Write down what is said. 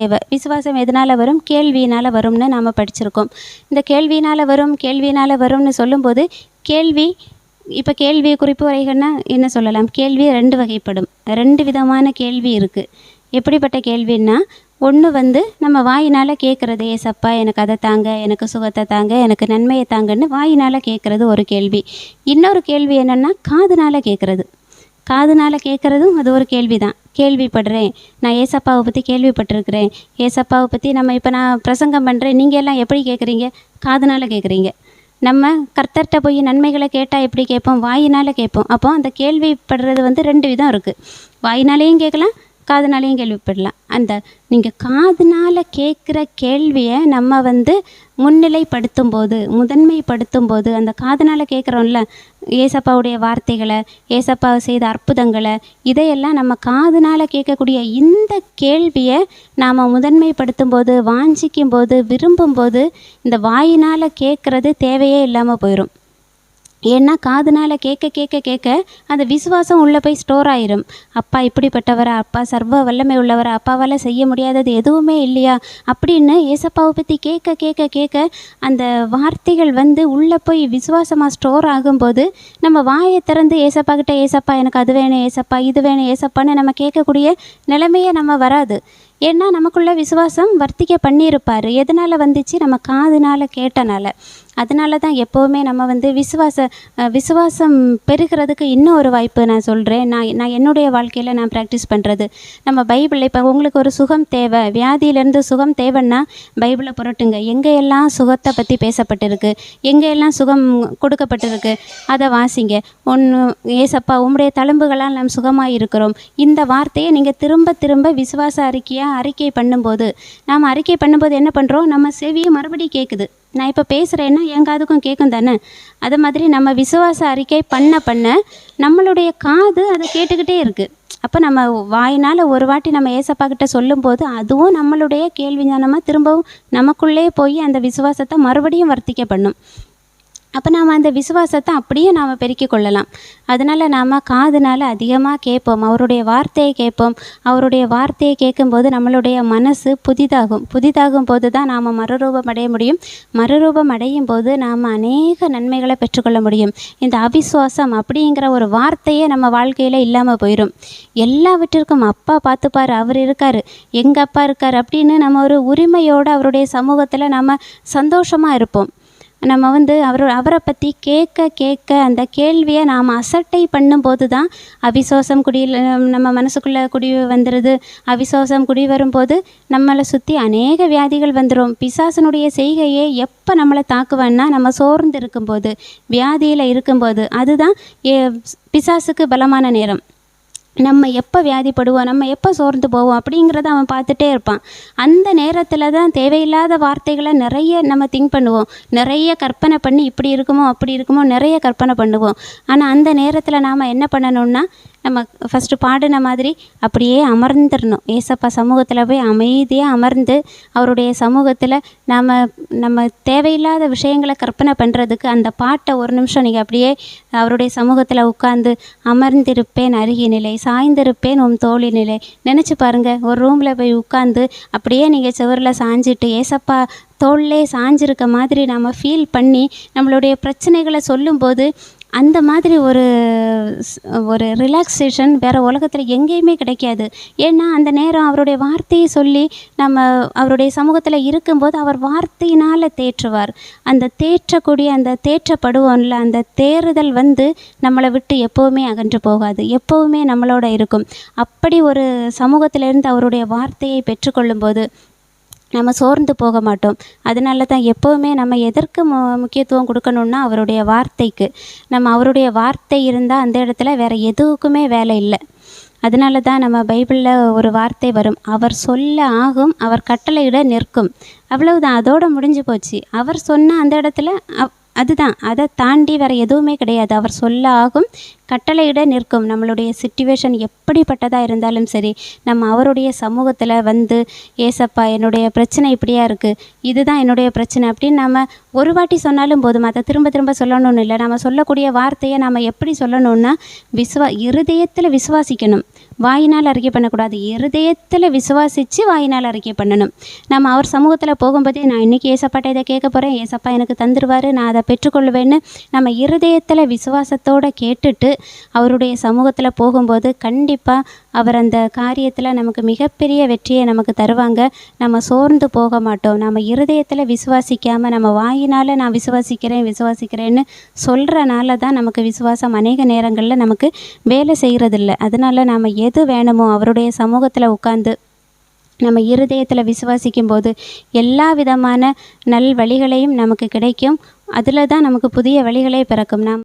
தேவை விசுவாசம் எதனால் வரும்? கேள்வியினால் வரும்னு நாம் படிச்சிருக்கோம். இந்த கேள்வியினால் வரும் கேள்வியினால் வரும்னு சொல்லும்போது கேள்வி இப்போ கேள்வி குறிப்பு வரைகள்னா என்ன சொல்லலாம்? கேள்வி ரெண்டு வகைப்படும். ரெண்டு விதமான கேள்வி இருக்குது எப்படிப்பட்ட கேள்வின்னா ஒன்று வந்து நம்ம வாயினால் கேட்குறது ஏசப்பா எனக்கு அதை தாங்க எனக்கு சுகத்தை தாங்க எனக்கு நன்மையை தாங்கன்னு வாயினால் கேட்குறது ஒரு கேள்வி. இன்னொரு கேள்வி என்னென்னா காதுனால் கேட்குறது காதுனால் கேட்குறதும் அது ஒரு கேள்வி தான் கேள்விப்படுறேன். நான் ஏசப்பாவை பற்றி கேள்விப்பட்டிருக்கிறேன். ஏசப்பாவை பற்றி நம்ம இப்போ நான் பிரசங்கம் பண்ணுறேன் நீங்கள் எல்லாம் எப்படி கேட்குறீங்க காதுனால் கேட்குறீங்க நம்ம கர்த்தர்கிட்ட போய் நன்மைகளை கேட்டால் எப்படி கேட்போம்? வாயினால் கேட்போம். அப்போ அந்த கேள்விப்படுறது வந்து ரெண்டு விதம் இருக்குது வாயினாலேயும் கேட்கலாம் காதுனாலையும் கேள்விப்படலாம். அந்த நீங்கள் காதுனால் கேட்குற கேள்வியை நம்ம வந்து முன்னிலைப்படுத்தும் போது முதன்மைப்படுத்தும் போது அந்த காதுனால் கேட்குறோம்ல ஏசப்பாவுடைய வார்த்தைகளை ஏசப்பா செய்த அற்புதங்களை இதையெல்லாம் நம்ம காதுனால் கேட்கக்கூடிய இந்த கேள்வியை நாம் முதன்மைப்படுத்தும் போது வாஞ்சிக்கும் போது விரும்பும்போது இந்த வாயினால் கேட்குறது தேவையே இல்லாமல் போயிடும் ஏன்னா காதுனால் கேட்க கேட்க கேட்க அந்த விசுவாசம் உள்ளே போய் ஸ்டோர் ஆயிரும். அப்பா இப்படிப்பட்டவரா? அப்பா சர்வ வல்லமை உள்ளவரா? அப்பாவால் செய்ய முடியாதது எதுவுமே இல்லையா? அப்படின்னு ஏசப்பாவை பற்றி கேட்க கேட்க கேட்க அந்த வார்த்தைகள் வந்து உள்ளே போய் விசுவாசமாக ஸ்டோர் ஆகும்போது நம்ம வாயை திறந்து ஏசப்பா கிட்டே ஏசப்பா எனக்கு அது வேணும் ஏசப்பா இது வேணும் ஏசப்பான்னு நம்ம கேட்கக்கூடிய நிலைமையே நம்ம வராது. ஏன்னா நமக்குள்ள விசுவாசம் வர்த்திக்க பண்ணியிருப்பார். எதனால் வந்துச்சு? நம்ம காதுனால் கேட்டனால. அதனால தான் எப்போவுமே நம்ம வந்து விசுவாச விசுவாசம் பெருகிறதுக்கு இன்னும் ஒரு வாய்ப்பு நான் சொல்கிறேன் நான் நான் என்னுடைய வாழ்க்கையில் நான் ப்ராக்டிஸ் பண்ணுறது நம்ம பைபிளில் இப்போ உங்களுக்கு ஒரு சுகம் தேவை. வியாதியிலேருந்து சுகம் தேவைன்னா பைபிளை புரட்டுங்க. எங்கே எல்லாம் சுகத்தை பற்றி பேசப்பட்டிருக்கு? எங்கே எல்லாம் சுகம் கொடுக்கப்பட்டிருக்கு? அதை வாசிங்க. ஒன்று ஏசப்பா உம்முடைய தழும்புகளால் நாம் சுகமாக இருக்கிறோம். இந்த வார்த்தையை நீங்கள் திரும்ப திரும்ப விசுவாச அறிக்கையாக அறிக்கை பண்ணும்போது நாம் அறிக்கை பண்ணும்போது என்ன பண்ணுறோம் நம்ம செவியை மறுபடியும் கேட்குது நான் இப்போ பேசுகிறேன்னா என் காதுக்கும் கேட்கும் தானே? அது மாதிரி நம்ம விசுவாச அறிக்கை பண்ண பண்ண நம்மளுடைய காது அதை கேட்டுக்கிட்டே இருக்குது அப்போ நம்ம வாயினால் ஒரு வாட்டி நம்ம ஏசப்பா கிட்ட சொல்லும்போது அதுவும் நம்மளுடைய கேள்வி ஞானமாக திரும்பவும் நமக்குள்ளே போய் அந்த விசுவாசத்தை மறுபடியும் வர்த்திக்க பண்ணும். அப்போ நாம் அந்த விசுவாசத்தை அப்படியே நாம் பெருக்கி கொள்ளலாம். அதனால் நாம் காதுனால் அதிகமாக கேட்போம். அவருடைய வார்த்தையை கேட்போம். அவருடைய வார்த்தையை கேட்கும்போது நம்மளுடைய மனசு புதிதாகும். புதிதாகும் போது தான் நாம் மறுரூபம் அடைய முடியும். மறுரூபம் அடையும் போது நாம் அநேக நன்மைகளை பெற்றுக்கொள்ள முடியும். இந்த அவிசுவாசம் அப்படிங்கிற ஒரு வார்த்தையே நம்ம வாழ்க்கையில் இல்லாமல் போயிடும் எல்லாவற்றிற்கும் அப்பா பார்த்துப்பாரு. அவர் இருக்கார். எங்கள் அப்பா இருக்கார் அப்படின்னு நம்ம ஒரு உரிமையோடு அவருடைய சமூகத்தில் நம்ம சந்தோஷமாக இருப்போம். நம்ம வந்து அவர் அவரை பற்றி கேட்க கேட்க அந்த கேள்வியை நாம் அசட்டை பண்ணும்போது தான் அவிசோசம் குடியில் நம்ம மனசுக்குள்ளே குடி வந்துடுது அவிசுவாசம் குடி வரும்போது நம்மளை சுற்றி அநேக வியாதிகள் வந்துடும் பிசாசனுடைய செய்கையே எப்போ நம்மளை தாக்குவேன்னா நம்ம சோர்ந்து இருக்கும்போது வியாதியில் இருக்கும்போது. அதுதான் ஏ- பிசாசுக்கு பலமான நேரம். நம்ம எப்போ வியாதிப்படுவோம் நம்ம எப்போ சோர்ந்து போவோம் அப்படிங்கிறத அவன் பார்த்துட்டே இருப்பான். அந்த நேரத்தில் தான் தேவையில்லாத வார்த்தைகளை நிறைய நம்ம திங்க் பண்ணுவோம். நிறைய கற்பனை பண்ணி இப்படி இருக்குமோ அப்படி இருக்குமோ நிறைய கற்பனை பண்ணுவோம். ஆனால் அந்த நேரத்தில் நாம் என்ன பண்ணணும்னா நம்ம ஃபஸ்ட்டு பாடின மாதிரி அப்படியே அமர்ந்துடணும் ஏசப்பா சமூகத்தில் போய் அமைதியாக அமர்ந்து அவருடைய சமூகத்தில் நாம் நம்ம தேவையில்லாத விஷயங்களை கற்பனை பண்ணுறதுக்கு அந்த பாட்டை ஒரு நிமிஷம் நீங்கள் அப்படியே அவருடைய சமூகத்தில் உட்காந்து அமர்ந்திருப்பேன் அருகினிலை சாய்ந்திருப்பேன் உன் நிலை. நினச்சி பாருங்கள் ஒரு ரூமில் போய் உட்காந்து அப்படியே நீங்கள் சுவரில் சாஞ்சிட்டு ஏசப்பா தோல்லே சாஞ்சிருக்க மாதிரி நம்ம ஃபீல் பண்ணி நம்மளுடைய பிரச்சனைகளை சொல்லும்போது அந்த மாதிரி ஒரு ஒரு ரிலாக்ஸேஷன் வேறு உலகத்தில் எங்கேயுமே கிடைக்காது. ஏன்னா அந்த நேரம் அவருடைய வார்த்தையை சொல்லி நம்ம அவருடைய சமூகத்தில் இருக்கும்போது அவர் வார்த்தையினால் தேற்றுவார். அந்த தேற்றக்கூடிய அந்த தேற்றப்படுவோம்ல அந்த தேறுதல் வந்து நம்மளை விட்டு எப்போவுமே அகன்று போகாது. எப்போவுமே நம்மளோட இருக்கும். அப்படி ஒரு சமூகத்திலிருந்து அவருடைய வார்த்தையை பெற்றுக்கொள்ளும்போது நம்ம சோர்ந்து போக மாட்டோம். அதனால தான் எப்போவுமே நம்ம எதற்கு மு முக்கியத்துவம் கொடுக்கணுன்னா அவருடைய வார்த்தைக்கு. நம்ம அவருடைய வார்த்தை இருந்தால் அந்த இடத்துல வேறு எதுவுக்குமே வேலை இல்லை. அதனால தான் நம்ம பைபிளில் ஒரு வார்த்தை வரும். அவர் சொல்ல ஆகும் அவர் கட்டளையிட நிற்கும். அவ்வளவுதான். அதோடு முடிஞ்சு போச்சு. அவர் சொன்ன அந்த இடத்துல அவ் அதுதான். அதை தாண்டி வேறு எதுவுமே கிடையாது. அவர் சொல்ல ஆகும் கட்டளையிட நிற்கும். நம்மளுடைய சுச்சுவேஷன் எப்படிப்பட்டதாக இருந்தாலும் சரி நம்ம அவருடைய சமூகத்தில் வந்து ஏசப்பா என்னுடைய பிரச்சனை இப்படியா இருக்குது இதுதான் என்னுடைய பிரச்சனை அப்படின்னு நம்ம ஒரு வாட்டி சொன்னாலும் போதும். அதை திரும்ப திரும்ப சொல்லணும்னு இல்லை. நம்ம சொல்லக்கூடிய வார்த்தையை நம்ம எப்படி சொல்லணும்னா விசுவா இருதயத்தில் விசுவாசிக்கணும். வாயினால் அறிக்கை பண்ணக்கூடாது. இருதயத்தில் விசுவாசித்து வாயினால் அறிக்கை பண்ணணும். நம்ம அவர் சமூகத்தில் போகும்போதே நான் இன்றைக்கி ஏசப்பாட்ட இதை கேட்க போகிறேன் ஏசப்பா எனக்கு தந்துடுவார் நான் அதை பெற்றுக்கொள்வேன்னு நம்ம இருதயத்தில் விசுவாசத்தோடு கேட்டுட்டு அவருடைய சமூகத்தில் போகும்போது கண்டிப்பாக அவர் அந்த காரியத்தில் நமக்கு மிகப்பெரிய வெற்றியை நமக்கு தருவாங்க. நம்ம சோர்ந்து போக மாட்டோம். நம்ம இருதயத்தில் விசுவாசிக்காமல் நம்ம வாயினால் நான் விசுவாசிக்கிறேன் விசுவாசிக்கிறேன்னு சொல்கிறனால தான் நமக்கு விசுவாசம். அநேக நேரங்களில் நமக்கு வேலை செய்கிறதில்ல அதனால் நாம் எது வேணுமோ அவருடைய சமூகத்தில் உட்காந்து நம்ம இருதயத்தில் விசுவாசிக்கும் போது எல்லா விதமான நல் வழிகளையும் நமக்கு கிடைக்கும். அதில் தான் நமக்கு புதிய வழிகளே பிறக்கும். நாம்